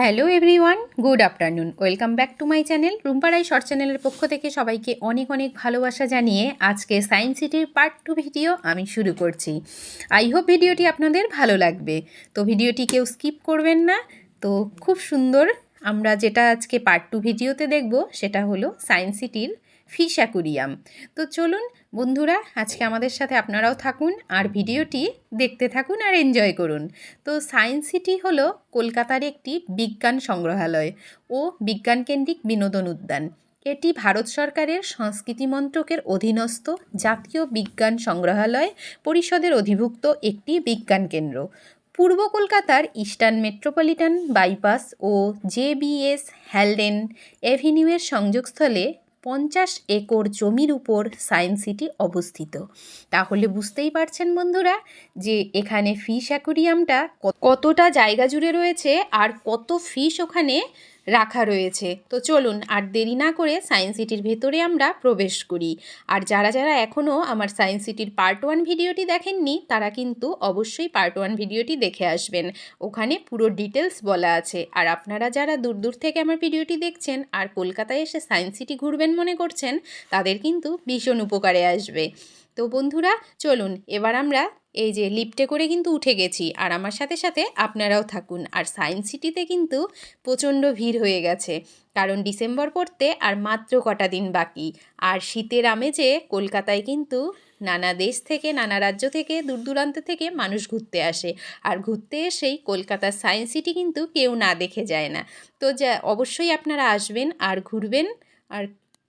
Hello everyone, good afternoon. Welcome back to my channel. Rumparai short চ্যানেলের পক্ষ থেকে সবাইকে অনেক অনেক ভালোবাসা জানিয়ে আজকে সায়েন্স সিটির পার্ট টু ভিডিও আমি শুরু করছি। আই হোপ ভিডিওটি আপনাদের ভালো লাগবে। তো ভিডিওটি কেউ স্কিপ করবেন না। তো খুব সুন্দর আমরা যেটা আজকে পার্ট টু ভিডিওতে দেখব সেটা হলো সায়েন্স সিটির ফিশ অ্যাকুরিয়াম তো চলুন বন্ধুরা, আজকে আমাদের সাথে আপনারাও থাকুন আর ভিডিওটি দেখতে থাকুন আর এনজয় করুন। তো সায়েন্স সিটি হলো কলকাতার একটি বিজ্ঞান সংগ্রহালয় ও বিজ্ঞানকেন্দ্রিক বিনোদন উদ্যান। এটি ভারত সরকারের সংস্কৃতি মন্ত্রকের অধীনস্থ জাতীয় বিজ্ঞান সংগ্রহালয় পরিষদের অধিভুক্ত একটি বিজ্ঞান কেন্দ্র। পূর্ব কলকাতার ইস্টার্ন মেট্রোপলিটন বাইপাস ও জেবিএস হ্যালডেন অ্যাভিনিউয়ের সংযোগস্থলে পঞ্চাশ একর জমির উপর সায়েন্স সিটি অবস্থিত। তাহলে বুঝতেই পারছেন বন্ধুরা যে এখানে ফিশ অ্যাকোরিয়ামটা কতটা জায়গা জুড়ে রয়েছে আর কত ফিশ ওখানে রাখা রয়েছে। তো চলুন আর দেরি না করে সায়েন্স সিটির ভেতরে আমরা প্রবেশ করি। আর যারা যারা এখনও আমার সায়েন্স সিটির পার্ট ওয়ান ভিডিওটি দেখেননি, তারা কিন্তু অবশ্যই পার্ট ওয়ান ভিডিওটি দেখে আসবেন। ওখানে পুরো ডিটেলস বলা আছে। আর আপনারা যারা দূর দূর থেকে আমার ভিডিওটি দেখছেন আর কলকাতায় এসে সায়েন্স সিটি ঘুরবেন মনে করছেন, তাদের কিন্তু ভীষণ উপকারে আসবে। তো বন্ধুরা, চলুন এবার আমরা এই যে লিফটে করে কিন্তু উঠে গেছি। আর আমার সাথে সাথে আপনারাও থাকুন। আর সায়েন্স সিটিতে কিন্তু প্রচণ্ড ভিড় হয়ে গেছে। কারণ ডিসেম্বর পড়তে আর মাত্র কটা দিন বাকি। আর শীতের আমেজে কলকাতায় কিন্তু নানা দেশ থেকে, নানা রাজ্য থেকে, দূর দূরান্ত থেকে মানুষ ঘুরতে আসে। আর ঘুরতে এসেই কলকাতার সায়েন্স সিটি কিন্তু কেউ না দেখে যায় না। তো যা, অবশ্যই আপনারা আসবেন আর ঘুরবেন। আর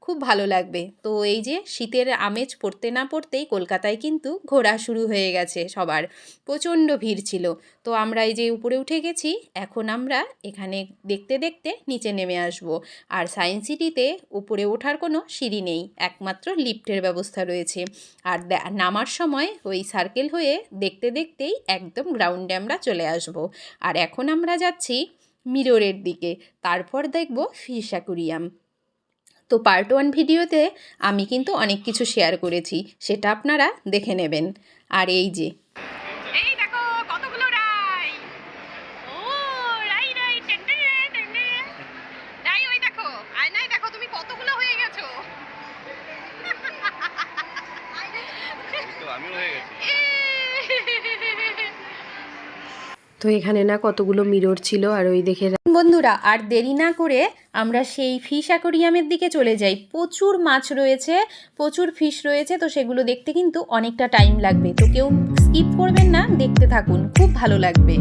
খুব ভালো লাগবে। তো এই যে শীতের আমেজ পড়তে না পড়তেই কলকাতায় কিন্তু ঘোরা শুরু হয়ে গেছে সবার। প্রচণ্ড ভিড় ছিল। তো আমরা এই যে উপরে উঠে গেছি, এখন আমরা এখানে দেখতে দেখতে নিচে নেমে আসব। আর সায়েন্স সিটিতে উপরে ওঠার কোনো সিঁড়ি নেই, একমাত্র লিফটের ব্যবস্থা রয়েছে। আর নামার সময় ওই সার্কেল হয়ে দেখতে দেখতেই একদম গ্রাউন্ডে আমরা চলে আসব। আর এখন আমরা যাচ্ছি মিররের দিকে, তারপর দেখব ফিশ অ্যাকুরিয়াম। তো পার্ট ওয়ান ভিডিওতে আমি কিন্তু অনেক কিছু শেয়ার করেছি, সেটা আপনারা দেখে নেবেন। আর এই যে এই দেখো কতগুলো রাই ও Rai Rai ten ten ten ten ten. Rai ওই দেখো আয়নায় দেখো তুমি কতগুলো হয়ে গেছো তো আমিও হয়ে গেছি তো এখানে না কতগুলো মিরর ছিল আর ওই দেখে বন্ধুরা, আর দেরি না করে আমরা সেই ফিশ অ্যাকোরিয়ামের দিকে চলে যাই। প্রচুর মাছ রয়েছে, প্রচুর ফিশ রয়েছে, তো সেগুলো দেখতে কিন্তু অনেকটা টাইম লাগবে। তো কেউ স্কিপ করবেন না, দেখতে থাকুন। খুব ভালো লাগবে।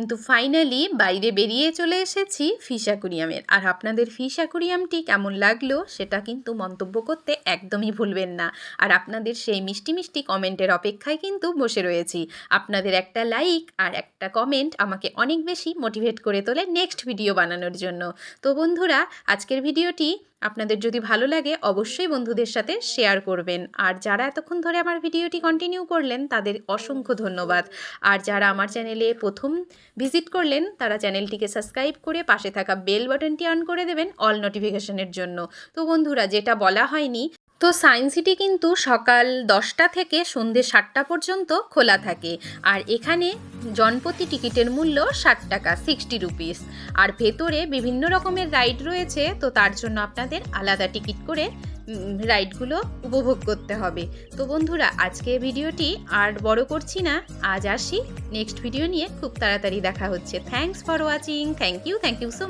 কিন্তু ফাইনালি বাইরে বেরিয়ে চলে এসেছি ফিশ অ্যাকুরিয়ামের আর আপনাদের ফিশ অ্যাকুরিয়ামটি কেমন লাগল সেটা কিন্তু মন্তব্য করতে একদমই ভুলবেন না। আর আপনাদের সেই মিষ্টি মিষ্টি কমেন্টের অপেক্ষায় কিন্তু বসে রয়েছি। আপনাদের একটা লাইক আর একটা কমেন্ট আমাকে অনেক বেশি মোটিভেট করে তোলে নেক্সট ভিডিও বানানোর জন্য। তো বন্ধুরা, আজকের ভিডিওটি আপনাদের যদি ভালো লাগে, অবশ্যই বন্ধুদের সাথে শেয়ার করবেন। আর যারা এতক্ষণ ধরে আমার ভিডিওটি কন্টিনিউ করলেন, তাদের অসংখ্য ধন্যবাদ। আর যারা আমার চ্যানেলে প্রথম ভিজিট করলেন, তারা চ্যানেলটিকে সাবস্ক্রাইব করে পাশে থাকা বেল বাটনটি অন করে দেবেন অল নোটিফিকেশনের জন্য। তো বন্ধুরা, যেটা বলা হয়নি তো সায়েন্স সিটি কিন্তু সকাল দশটা থেকে সন্ধ্যে সাতটা পর্যন্ত খোলা থাকে। আর এখানে জনপ্রতি টিকিটের মূল্য ষাট টাকা সিক্সটি রুপিস আর ভেতরে বিভিন্ন রকমের রাইড রয়েছে, তো তার জন্য আপনাদের আলাদা টিকিট করে রাইডগুলো উপভোগ করতে হবে। তো বন্ধুরা আজকে ভিডিওটি আর বড় করছি না। আজ আসি নেক্সট ভিডিও নিয়ে খুব তাড়াতাড়ি দেখা হচ্ছে। Thanks for watching thank you thank you so much